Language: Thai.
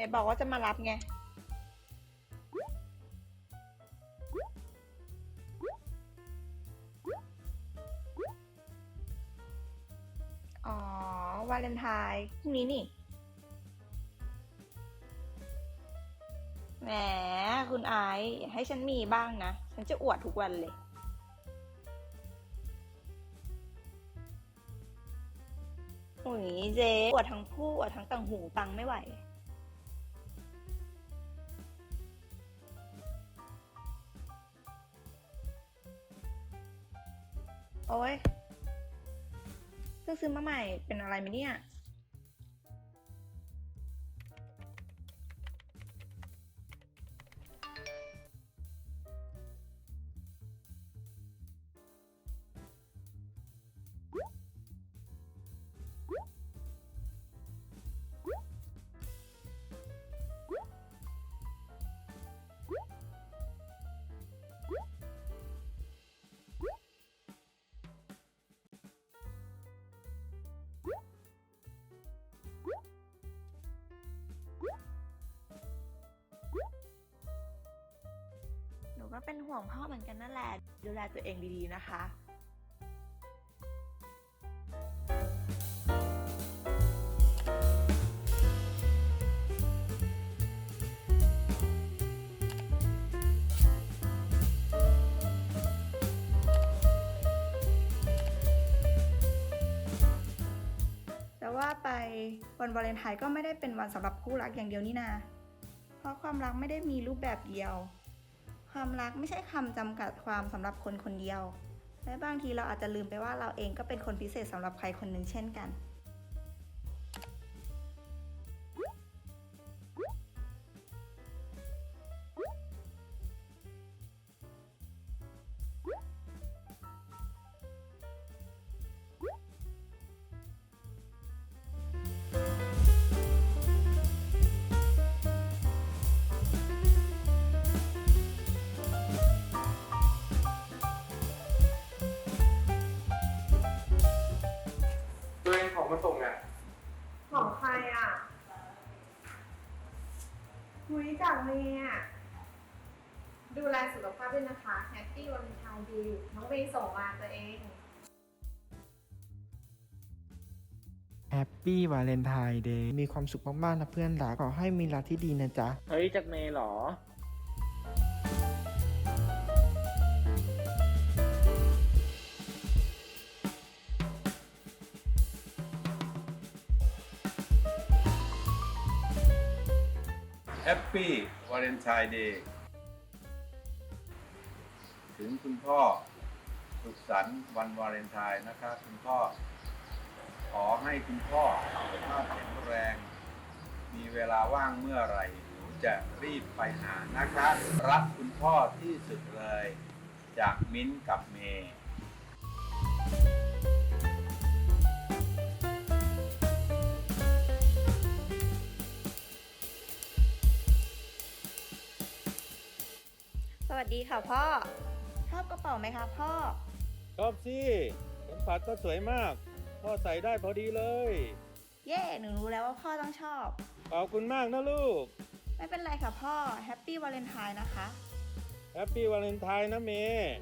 ไหนบอกว่าจะมารับไง อ๋อ วาเลนไทน์พรุ่งนี้นี่ แหม คุณไอซ์ให้ฉันมีบ้างนะ ฉันจะอวดทุกวันเลยโอ้ยเจ๊อวดทั้งผู้อวดทั้งต่างหูตังไม่ไหว โอ้ยเพิ่งซื้อมาใหม่เป็นอะไรไหมเนี่ย ก็เป็นห่วงพ่อเหมือนกันนั่นแหละ ดูแลตัวเองดีๆนะคะว่าไปวันวาเลนไทน์ก็ไม่ได้เป็นวันสำหรับคู่รักอย่างเดียวนี่นา เพราะความรักไม่ได้มีรูปแบบเดียว ความรักไม่ใช่คำจำกัดความสำหรับคนคนเดียว และบางทีเราอาจจะลืมไปว่าเราเองก็เป็นคนพิเศษสำหรับใครคนหนึ่งเช่นกัน คุยจากเมย์อะดูแลสุขภาพด้วยนะคะแฮปปี้วันไทน์ดีน้องเมย์ส่งมาตัวเอง แฮปปี้วาเลนไทน์เดย์มีความสุขมากๆนะเพื่อนรักขอให้มีรักที่ดีนะจ๊ะ เฮ้ยจากเมย์เหรอ แฮปปี้วาเลนไทน์เดย์ถึงคุณพ่อ สุขสันต์วันวาเลนไทน์นะครับ คุณพ่อ ขอให้คุณพ่อสุขภาพแข็งแรง มีเวลาว่างเมื่อไหร่หนูจะรีบไปหานะคะ รักคุณพ่อที่สุดเลย จากมิ้นท์กับเมย์ สวัสดีค่ะพ่อ ชอบกระเป๋าไหมคะพ่อ ชอบสิเข็มขัดก็สวยมาก พ่อใส่ได้พอดีเลย เย่หนูรู้แล้วว่าพ่อต้องชอบ ขอบคุณมากนะลูก ไม่เป็นไรค่ะพ่อ แฮปปี้วาเลนไทน์นะคะ แฮปปี้วาเลนไทน์นะเมย์